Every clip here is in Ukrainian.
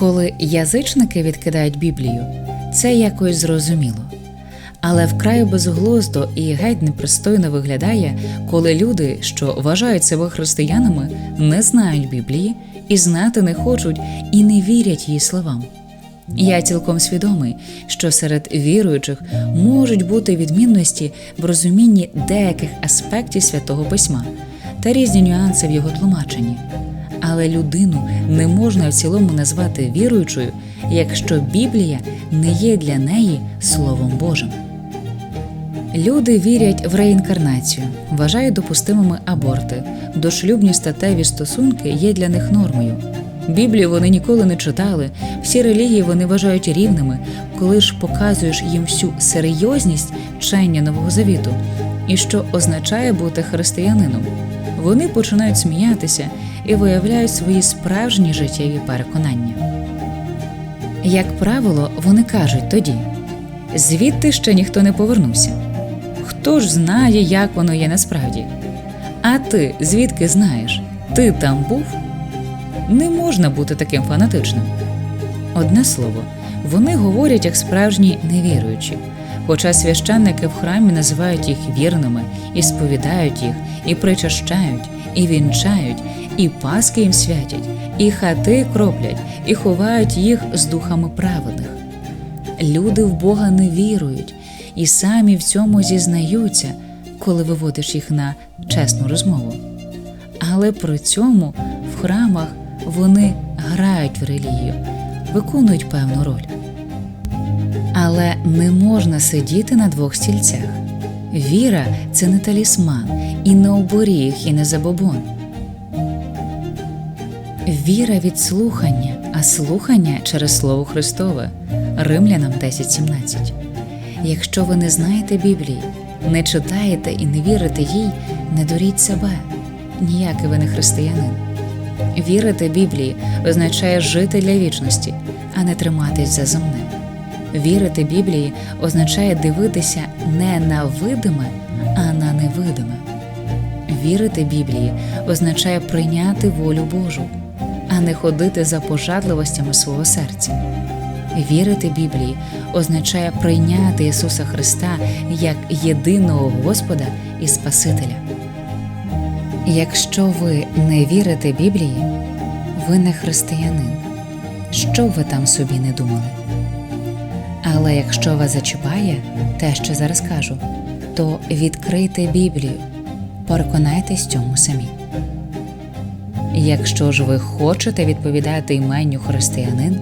Коли язичники відкидають Біблію, це якось зрозуміло. Але вкрай безглуздо і геть непристойно виглядає, коли люди, що вважають себе християнами, не знають Біблії і знати не хочуть і не вірять її словам. Я цілком свідомий, що серед віруючих можуть бути відмінності в розумінні деяких аспектів святого письма та різні нюанси в його тлумаченні. Але людину не можна в цілому назвати віруючою, якщо Біблія не є для неї Словом Божим. Люди вірять в реінкарнацію, вважають допустимими аборти, дошлюбні статеві стосунки є для них нормою. Біблію вони ніколи не читали, всі релігії вони вважають рівними, коли ж показуєш їм всю серйозність вчення Нового Завіту і що означає бути християнином. Вони починають сміятися і виявляють свої справжні життєві переконання. Як правило, вони кажуть тоді звідти ще ніхто не повернувся. Хто ж знає, як воно є насправді? А ти звідки знаєш? Ти там був? Не можна бути таким фанатичним. Одне слово, вони говорять як справжні невіруючі, хоча священники в храмі називають їх вірними, і сповідають їх, і причащають, і вінчають, і паски їм святять, і хати кроплять, і ховають їх з духами праведних. Люди в Бога не вірують і самі в цьому зізнаються, коли виводиш їх на чесну розмову. Але при цьому в храмах вони грають в релігію, виконують певну роль. Але не можна сидіти на двох стільцях. Віра це не талісман, і не оборіг, і не забобон. Віра від слухання, а слухання через Слово Христове. Римлянам 10.17. Якщо ви не знаєте Біблії, не читаєте і не вірите їй, не дуріть себе. Ніякий ви не християнин. Вірити Біблії означає жити для вічності, а не триматись за земне. Вірити Біблії означає дивитися не на видиме, а на невидиме. Вірити Біблії означає прийняти волю Божу, а не ходити за пожадливостями свого серця. Вірити Біблії означає прийняти Ісуса Христа як єдиного Господа і Спасителя. Якщо ви не вірите Біблії, ви не християнин, що ви там собі не думали. Але якщо вас зачіпає те, що зараз кажу, то відкрийте Біблію, переконайтесь цьому самі. Якщо ж ви хочете відповідати іменню християнин,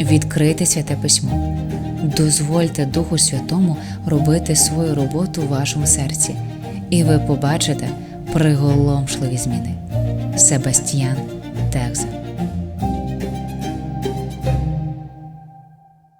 відкрийте святе письмо, дозвольте Духу Святому робити свою роботу в вашому серці, і ви побачите приголомшливі зміни. Себастьян Текза